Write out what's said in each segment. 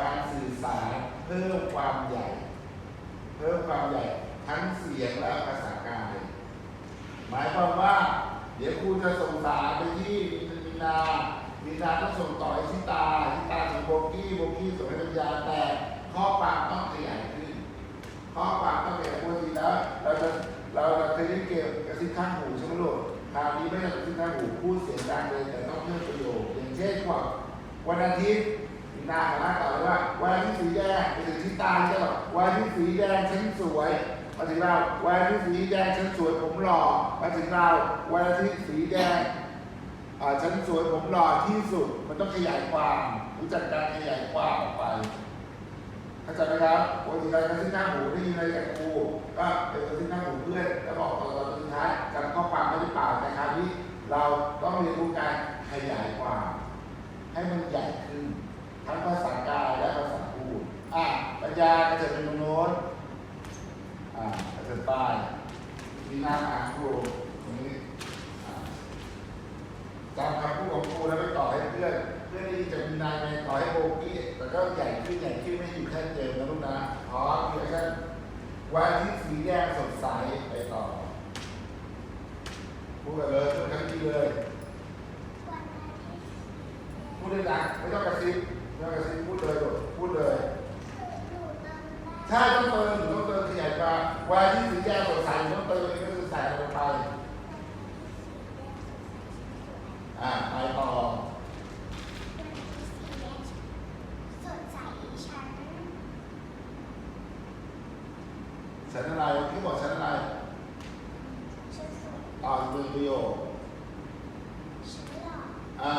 การสื่อสารเพิ่มความใหญ่ เพิ่มความใหญ่ทั้งเสียงและภาษากาย หมายความว่า เดี๋ยวครูจะส่งสารไปที่มีนามีนาต้องส่งต่อให้ทิตาทิตาส่งโบกี้โบกี้ส่งให้ปัญญาแต่ข้อความต้องขยายขึ้น ข้อความต้องขยายปกติแล้วเราจะเราเราเคยเล่นเกมกระซิบข้างหูใช่ไหมลูกคราวนี้ไม่ใช่กระซิบข้างหูพูดเสียงดังเลยแต่ต้องเพิ่มประโยคอย่างเช่นว่า วันอาทิตย์มีนาสามารถตอบได้ว่าวันอาทิตย์สีแดงไปถึงทิตาใช่ไหมวันอาทิตย์สีแดงฉันสวยมาถึงเราวันอาทิตย์สีแดงฉันสวยผมหล่อมาถึงเราวันอาทิตย์สีแดงฉันสวยผมหล่อที่สุด มันต้องขยายความรู้จักการขยายความออกไปเข้าใจไหมครับปกติเรากระซิบหน้าหูได้ยินอะไรจากครูก็เป็นกระซิบหน้าหูเพื่อนแล้วบอกตอนตอนสุดท้ายจำข้อความไม่ได้เปล่าแต่คราวนี้เราต้องเรียนรู้การขยายความ ให้มันใหญ่ขึ้น ทั้งภาษากายและภาษาพูดอะปัญญากระเจิดเป็นตรงโน้นอ่ากระเถิบป้ายมีหน้าอ่านครูตรงนี้จำคำพูดของครูแล้วไปต่อให้เพื่อนเพื่อนที่จะมีนายไงต่อให้โบกี้แต่ก็ใหญ่ขึ้นใหญ่ขึ้นไม่อยู่แค่เดิมนะลูกนะพร้อมเดี๋ยวฉันวันที่สีแดงสดใสไปต่อพูดกันเลยพูดกันที่เลย พูดได้ดังไม่ต้องกระซิบไม่ต้องกระซิบพูดเลยลูกพูดเลยใช่ต้องเติมหรือต้องเติมขยายความวันที่สีแดงสดใสต้องเติมนี่ก็คือใส่ลงไปอ่าไปต่อฉันอะไรที่บอกฉันอะไรอ่านเป็นประโยคอ่า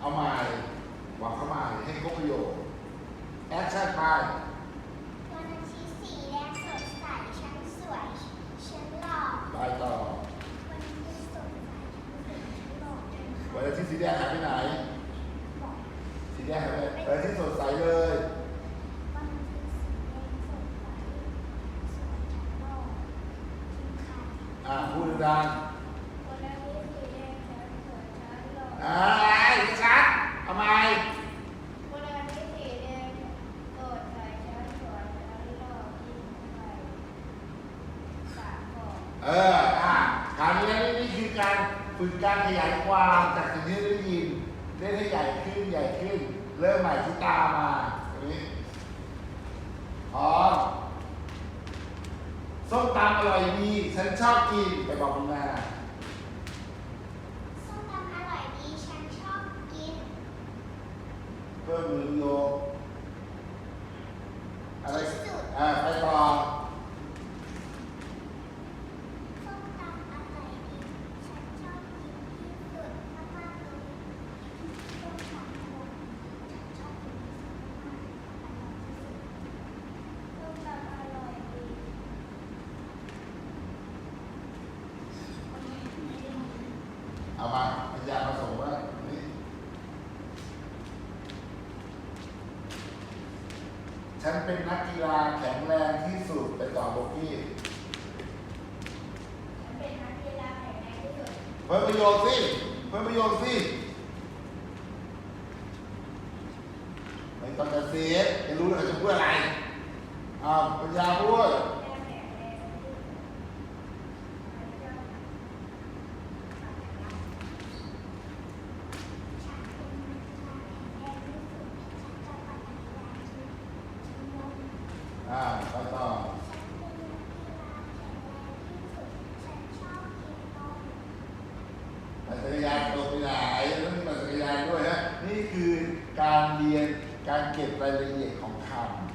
เอาใหม่บอกเข้ามาให้ครบประโยคแอคชั่นไป วันอาทิตย์สีแดงสดใสฉันสวยฉันหล่อไปต่อ วันอาทิตย์สดใสฉันหล่อจังวันค่ะอาทิตย์สีแดงหายไปไหน บอกสีแดงหายไปไหนวันอาทิตย์สดใสเลย วันอาทิตย์สีแดงสดใสสวยฉันหล่อจริงค่ะอ่าพูดดังวันอาทิตย์สีแดงฉันสวยฉันหล่อๆอ่าชัดทำไม วันอาทิตย์สีแดงสดใสฉันสวยฉันหล่อจริงค่ะสามบอก เออ อะคราวนี้นี่คือ การฝึกการขยายความจากสิ่งที่ได้ยินได้ให้ใหญ่ขึ้นใหญ่ขึ้น เริ่มใหม่ที่ตามมาตรงนี้พร้อมส้มตำอร่อยดีฉันชอบกินไปบอกคุณแม่ส้มตำอร่อยดีฉันชอบกินเพิ่มมือโยกอะไร ที่สุด อ่าไปต่อ ส้มตำอร่อยดีฉันชอบกินที่สุดมากๆเลยส้มตำอร่อยฉันชอบกินที่สุดมากๆส้มตำอร่อยดี เอามาปัญญาผสมว่านี่ฉันเป็นนักกีฬาแข็งแรงที่สุดไปต่อโบกี้ฉันเป็นนักกีฬาแข็งแรงที่สุดเพิ่มประโยชน์สิเพิ่มประโยชน์สิไม่ต้องกระเสียจะรู้เลยเขาจะพูดอะไรอ่าปัญญาพูด แข็งแรงที่สุดฉันชอบฉันเป็นนักกีฬาแข็งแรงที่สุดฉันจะปั่นจักรยานชิวๆ อ่าไปต่อ ฉันเป็นนักกีฬาแข็งแรงที่สุด ฉันชอบกินนม ปั่นจักรยานตัวไปไหนต้องมีปั่นจักรยานด้วยฮะนี่คือการเรียน การเก็บรายละเอียดของค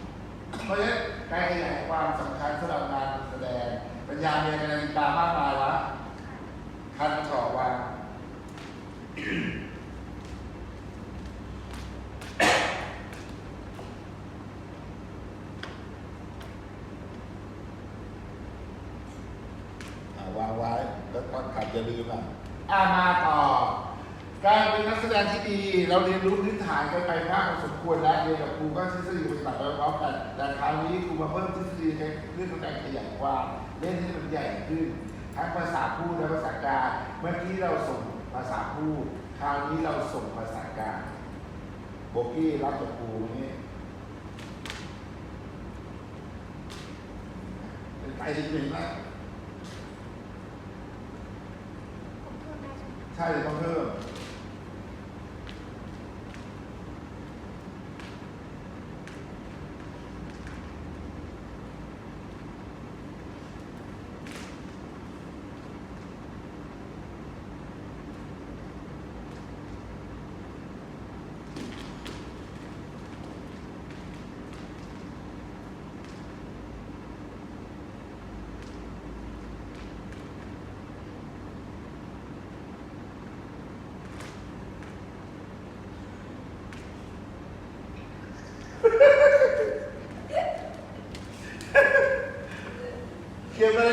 ำเพราะฉะนั้นการขยายความสำคัญสำหรับงานแสดงปัญญาเรียนอะไรตามากมายวะคันตอบว่าอ่าวางไว้แล้วก่อนขับอย่าลืมอะอ่ามาต่อ การเป็นนักแสดงที่ดี เราเรียนรู้พื้นฐานกันไปมากพอสมควรแล้วเรียกับครูก็ทฤษฎีปฏิบัติไปพร้อมกันแต่คราวนี้ครูมาเพิ่มทฤษฎีในเรื่องของการขยายความเล่นให้มันใหญ่ขึ้น ทั้งภาษาพูดและภาษาการเมื่อกี้เราส่งภาษาพูดคราวนี้เราส่งภาษาการโบกี้รับกับครูนี่เป็นไปจริงๆนะใช่ต้องเพิ่ม เ